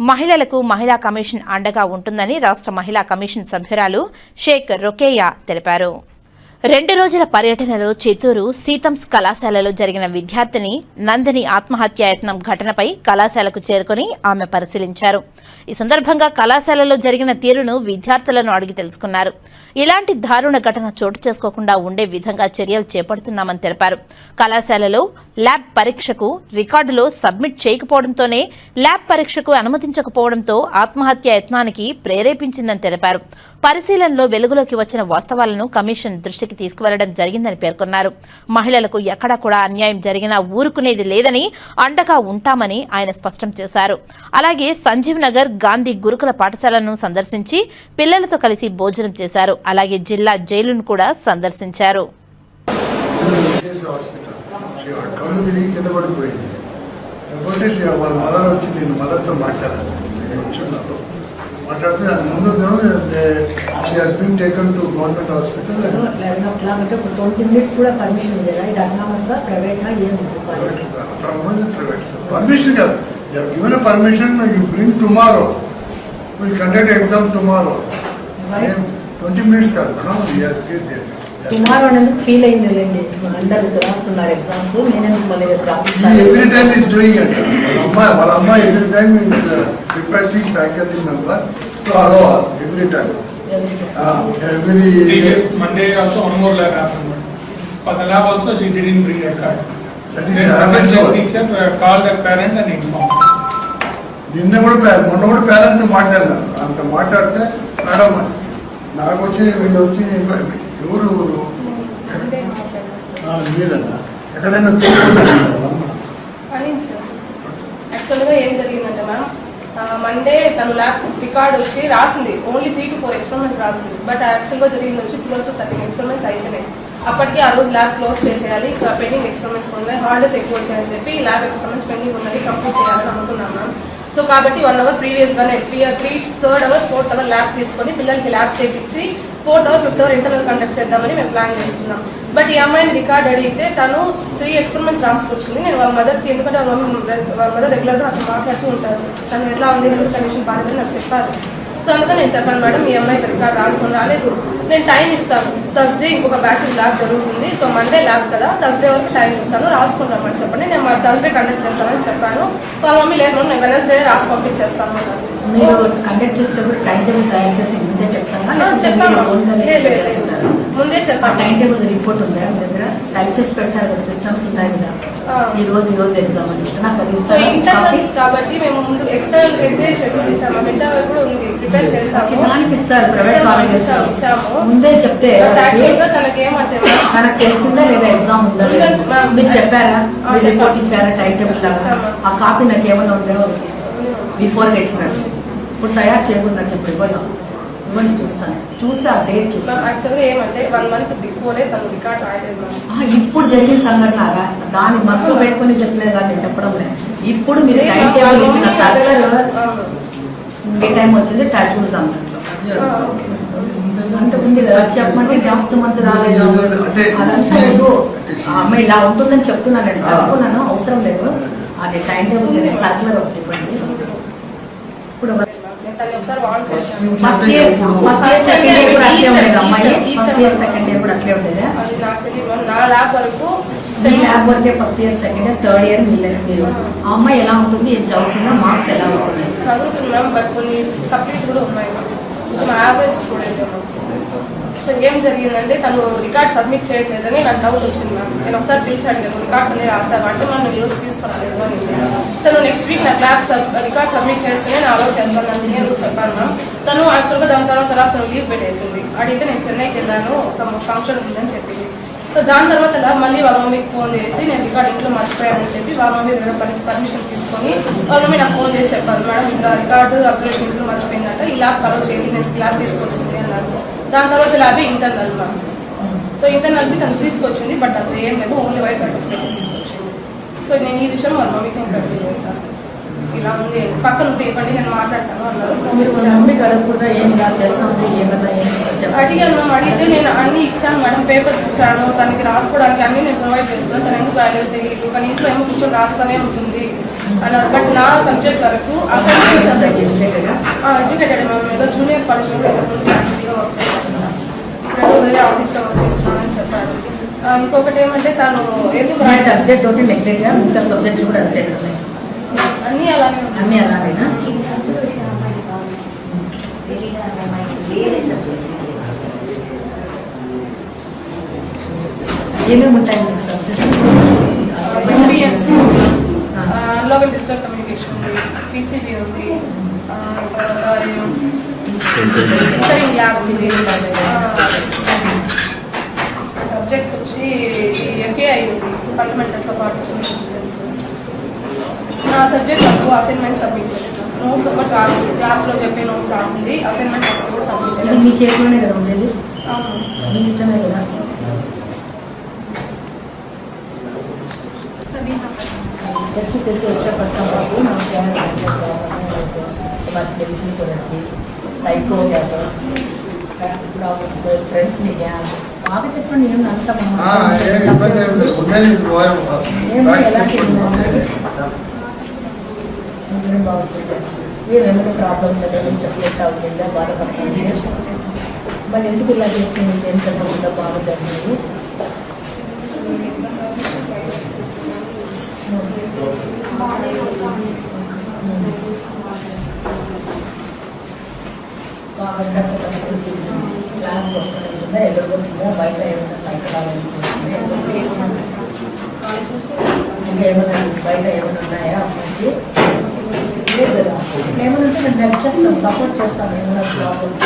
మహిళలకు మహిళా కమిషన్ అండగా ఉంటుందని రాష్ట్ర మహిళా కమిషన్ సభ్యురాలు షేక్ రొకేయా తెలిపారు. రెండు రోజుల పర్యటనలో చిత్తూరు సీతమ్స్ కళాశాలలో జరిగిన విద్యార్థిని నందిని ఆత్మహత్యాయత్నం ఘటనపై కళాశాలకు చేరుకుని ఆమె పరిశీలించారు. ఈ సందర్భంగా కళాశాలలో జరిగిన తీరును విద్యార్థులను అడిగి తెలుసుకున్నారు. ఇలాంటి దారుణ ఘటన చోటు చేసుకోకుండా ఉండే విధంగా చర్యలు చేపడుతున్నామని తెలిపారు. కళాశాలలో ల్యాబ్ పరీక్షకు రికార్డులో సబ్మిట్ చేయకపోవడంతోనే ల్యాబ్ పరీక్షకు అనుమతించకపోవడంతో ఆత్మహత్య యత్నానికి ప్రేరేపించిందని తెలిపారు. పరిశీలనలో వెలుగులోకి వచ్చిన వాస్తవాలను కమిషన్ దృష్టికి తీసుకువెళ్ళడం జరిగిందని పేర్కొన్నారు. మహిళలకు ఎక్కడా కూడా అన్యాయం జరిగినా ఊరుకునేది లేదని అండగా ఉంటామని ఆయన స్పష్టం చేశారు. అలాగే సంజీవ్ నగర్ గాంధీ గురుకుల పాఠశాలను సందర్శించి పిల్లలతో కలిసి భోజనం చేశారు. అలాగే జిల్లా జైలును కూడా సందర్శించారు చేసే హాస్పిటల్ షీ వాడు కళ్ళు తిరిగి కింద పడిపోయింది లేకపోతే షీ వాళ్ళ మదర్ వచ్చి నేను మదర్తో మాట్లాడాను నేను వచ్చున్నాను మాట్లాడితే దాని ముందు దినం she has been taken to government hospital eleven o'clock అంటే ఒక ట్వంటీ మినిట్స్ కూడా పర్మిషన్ ఉంది కదా ఇది అన్నామసా ప్రైవేట్గా ఏం ప్రైవేట్ పర్మిషన్ కాదు given permission you bring tomorrow will conduct exam tomorrow twenty minutes కాదు madam you give there tomorrow అనేది ఫీల్ అయింది లేండి అందరు రాస్తున్నారు ఎగ్జామ్స్ నేనెందుకు మళ్ళీ ఎవ్రీ టైమ్ ఈస్ డూయింగ్ అంట వాళ్ళ అమ్మాయి వాళ్ళ అమ్మాయి every time is requesting faculty member to allow every time every didn't bring a card. That Then is the teacher uh, called the parent and informed. నిన్న కూడా మొన్న కూడా పేరెంట్స్ మాట్లాడినారు అంత మాట్లాడితే మేడం నాకు వచ్చి వీళ్ళు వచ్చి ఎవరు ఆ, మీరన్నా ఎక్కడైనా యాక్చువల్గా ఏం జరిగిందంటే మ్యామ్ మండే తను ల్యాబ్ రికార్డ్ వచ్చి రాసింది. Only three to four experiments రాసింది. బట్ యాక్చువల్గా జరిగింది వచ్చి ట్వెల్వ్ టు థర్టీన్ ఎక్స్పెరిమెంట్స్ అయిపోయినాయి అప్పటికి ఆ రోజు ల్యాబ్ క్లోజ్ చేసేయాలి. పెండింగ్ ఎక్స్పెరిమెంట్స్ ఉన్నాయి హాలిడేస్ ఎక్కువ వచ్చాయని చెప్పి ల్యాబ్ ఎక్స్పెరిమెంట్స్ పెండింగ్ ఉన్నాయి కంప్లీట్ చేయాలని అనుకున్నాం మ్యామ్ సో కాబట్టి one hour ప్రీవియస్గానే three three third hour fourth hour lab తీసుకొని పిల్లలకి ల్యాబ్ చేయించి fourth hour fifth hour internal conduct చేద్దామని మేము ప్లాన్ చేసుకున్నాం బట్ ఈ అమ్మాయిని రికార్డ్ అడిగితే తను త్రీ ఎక్స్పెరిమెంట్స్ రాసుకొచ్చింది. నేను వాళ్ళ మదర్కి ఎందుకంటే వాళ్ళ మదర్ రెగ్యులర్గా అతను మాట్లాడుతూ ఉంటారు. తను ఎట్లా ఉంది హెల్త్ కండిషన్ బాగాలేదని నాకు చెప్పారు. సో అందుకని నేను చెప్పాను మేడం ఈ అమ్మాయికి రికార్డ్ రాసుకొని రాలేదు నేను టైం ఇస్తాను. థర్స్డే ఇంకొక బ్యాచ్ ల్యాబ్ జరుగుతుంది. సో మండే ల్యాబ్ కదా. థర్స్డే వరకు టైం ఇస్తాను. రాసుకుంటామని చెప్పండి. నేను మా థర్స్డే కండక్ట్ చేస్తానని చెప్పాను. వాళ్ళ మమ్మీ లేదు నేను వెనస్డే రాసి పంపించేస్తాను. అన్నారు. మీరు కండక్ట్ చేసేటప్పుడు టైం టేబుల్ తయారు చేసి ముందే. చేసుకుంటారా? ముందే చెప్పాను. టైం టేబుల్ రిపోర్ట్ ఉందా మీ దగ్గర? టైప్ చేసి కదా సిస్టమ్స్ ఉన్నాయి కదా. ఈ రోజు ఈ రోజు ఎగ్జామ్ అని నాకు అది కాబట్టి మేము ముందు ఎక్స్టర్నల్ అయితే షెడ్యూల్ ఇచ్చాము ఇంటర్నల్ కూడా ఉంది ప్రిపేర్ చేస్తాము దానికి ఇస్తారు ప్రైవేట్ కాలేజెస్ ముందే చెప్తే తనకి తెలిసిందా లేదా ఎగ్జామ్ ఉందా. మీరు చెప్పారా? మీరు. రిపోర్ట్ ఇచ్చారా టైం టేబుల్ లాగా. ఆ కాపీ నాకు ఏమైనా ఉందా? బిఫోర్ ఇచ్చినట్టు ఇప్పుడు తయారు చేయకుండా నాకు ఇప్పుడు ఇవ్వను. ఇవ్వండి చూస్తాను. చూసి ఆ డేట్ చూస్తాను. యాక్చువల్గా ఏమంటే వన్ మంత్ బిఫోరే తను రికార్డ్ రాయలేదు మ్యామ్ ఆ, ఇప్పుడు జరిగిన సంఘటన రా- దాన్ని మనసులో పెట్టుకొని చెప్పలేదు కానీ నేను చెప్పడం లేదు. ఇప్పుడు మీరు టైం టేబుల్ ఇచ్చిన సర్కులర్ ఏ టైం వచ్చింది టైం చూద్దాం. దాంట్లో అంత ఉంది కదా చెప్పమంటే లాస్ట్ మంత్ రాలేదు అమ్మాయి ఇలా ఉంటుందని చెప్తున్నాను నేను. అనుకున్నాను అవసరం లేదు. అది టైం టేబుల్ సర్కులర్ ఒకటి ఇవ్వండి. ఇప్పుడు first year first year second year కూడా అట్లే ఉండేది అమ్మాయి. ఫస్ట్ ఇయర్ సెకండ్ ఇయర్ కూడా అట్లే ఉండేది. నా ల్యాబ్ వరకు మీ ల్యాబ్ వరకే first year second year third year మీ మీరు. ఆ అమ్మాయి ఎలా ఉంటుంది ఏం చదువుతుందో మార్క్స్ ఎలా వస్తున్నాయి? చదువుతున్నాం బట్ కొన్ని సప్లీస్ కూడా ఉన్నాయి. యావరేజ్ స్టూడెంట్ సో ఏం జరిగిందంటే తను రికార్డ్ సబ్మిట్ చేయట్లేదని నాకు డౌట్ వచ్చింది మ్యామ్ నేను ఒకసారి పిలిచి అడిగాను రికార్డ్స్ అనేది రాసావు? అంటే మనం ఈరోజు తీసుకురాలేదు అని. సో నువ్వు నెక్స్ట్ వీక్ నాకు ల్యాబ్ రికార్డ్ సబ్మిట్ చేస్తేనే నేను అలౌ చేస్తాను అని నేను చెప్పాను మ్యామ్ తను యాక్చువల్గా దాని తర్వాత తర్వాత తను లీవ్ పెట్టేసింది. అడిగితే నేను చెన్నైకి వెళ్ళాను సమ్ ఫంక్షన్ ఉందని చెప్పింది. సో దాని తర్వాత మళ్ళీ వాళ్ళ మమ్మీకి ఫోన్ చేసి నేను రికార్డ్ ఇంట్లో మర్చిపోయానని చెప్పి వాళ్ళ మమ్మీ దగ్గర పర్మిషన్ తీసుకొని వాళ్ళ మమ్మీ నాకు ఫోన్ చేసి చెప్పారు. మేడం ఇంకా రికార్డు అప్డేషన్ ఇంట్లో మర్చిపోయిందంట. ఈ ల్యాబ్ కలవ చేయండి. నెక్స్ట్ ల్యాబ్ తీసుకొస్తుంది అన్నారు. దాని తర్వాత ల్యాబ్ ఇంటర్నల్ మ్యామ్ సో ఇంటర్నల్కి తను తీసుకొచ్చింది బట్ అది ఏం లేదు ఓన్లీ వైట్ సర్టిఫికేట్ తీసుకొచ్చింది. సో నేను ఈ విషయం వాళ్ళ మమ్మీకి నేను కంటిన్యూ చేస్తాను. ఇలా ఉంది. పక్కన ఇవ్వండి నేను మాట్లాడతాను అన్నారు. మీరు గడపకుండా ఏమి ఇలా చేస్తా ఉంది ఏ కదా ఏం చెప్పండి అడిగాను మ్యామ్ అడిగితే నేను అన్ని ఇచ్చాను మేడం. పేపర్స్ ఇచ్చాను. తనకి రాసుకోవడానికి అన్ని నేను ప్రొవైడ్ చేస్తున్నాను. తను ఎందుకు రాయలేదు? తెలియదు కానీ ఇంట్లో ఏమో కూర్చొని రాస్తానే ఉంటుంది అన్నారు. బట్ నా సబ్జెక్ట్ వరకు సబ్జెక్ట్ ఎడ్యుకేటెడ్ మ్యామ్ ఏదో జూనియర్ కాలేజ్లో యాక్టివ్గా వర్క్ చేస్తాను ఇప్పుడు వేరే ఆఫీస్లో వర్క్ చేస్తున్నానని చెప్పారు. ఇంకొకటి ఏమంటే తను ఎందుకు సబ్జెక్ట్ ఒకటి నెగ్లెక్ట్గా? మిగతా సబ్జెక్ట్ కూడా అంతే అన్నీ అలానే. అన్ని అలాగైనా ఏమేమి ఉంటాయి మీకు ఎంబీఎంసీ అన్లాగల్ డిజిటల్ కమ్యూనికేషన్ ఉంది. పీసీబీ ఉంది. ఇన్సరింగ్ ల్యాబ్ ఉంది. సబ్జెక్ట్స్ వచ్చి ఎఫ్ఏఐ ఉంది. ఫండమెంటల్స్ ఆఫ్ ఆర్టిఫిషియల్ నా సబ్జెక్ట్ వరకు అసైన్మెంట్ సబ్మిట్ చేయలేదు. నోట్స్ ఒకటి రాసింది క్లాస్లో చెప్పే నోట్స్ రాసింది అసైన్మెంట్ ఒకటి కూడా సబ్మిట్ ఇది చేయలేదు. మీ చేతిలోనే కదా ఉండేది. మీ ఇష్టమే కదా? వచ్చే పడతాం బాబు నాకు బస్ తెలిసి చూడండి సైకో ఫ్రెండ్స్ బాగా చెప్పండి ఏం అంత ఇంకేం బాగుంటుంది ఏమేమైనా ప్రాబ్లం లేదా నేను చెప్పలేక అవుతుందా బాధపడుతుంది మరి ఎందుకు ఇలా చేస్తే ఏం చెప్పకుండా బాగుంటుంది. మీరు బాగా కలిసి క్లాస్కి వస్తుందా ఎదుర్కొంటుందా బయట ఏమైనా సైకిల్ ఇంకా ఏమైనా బయట ఏమైనా ఉన్నాయా మంచి లేదు కదా. మేము ఉంటే నేను హెల్ప్ చేస్తాం సపోర్ట్ చేస్తాం ఏమైనా ప్రాబ్లమ్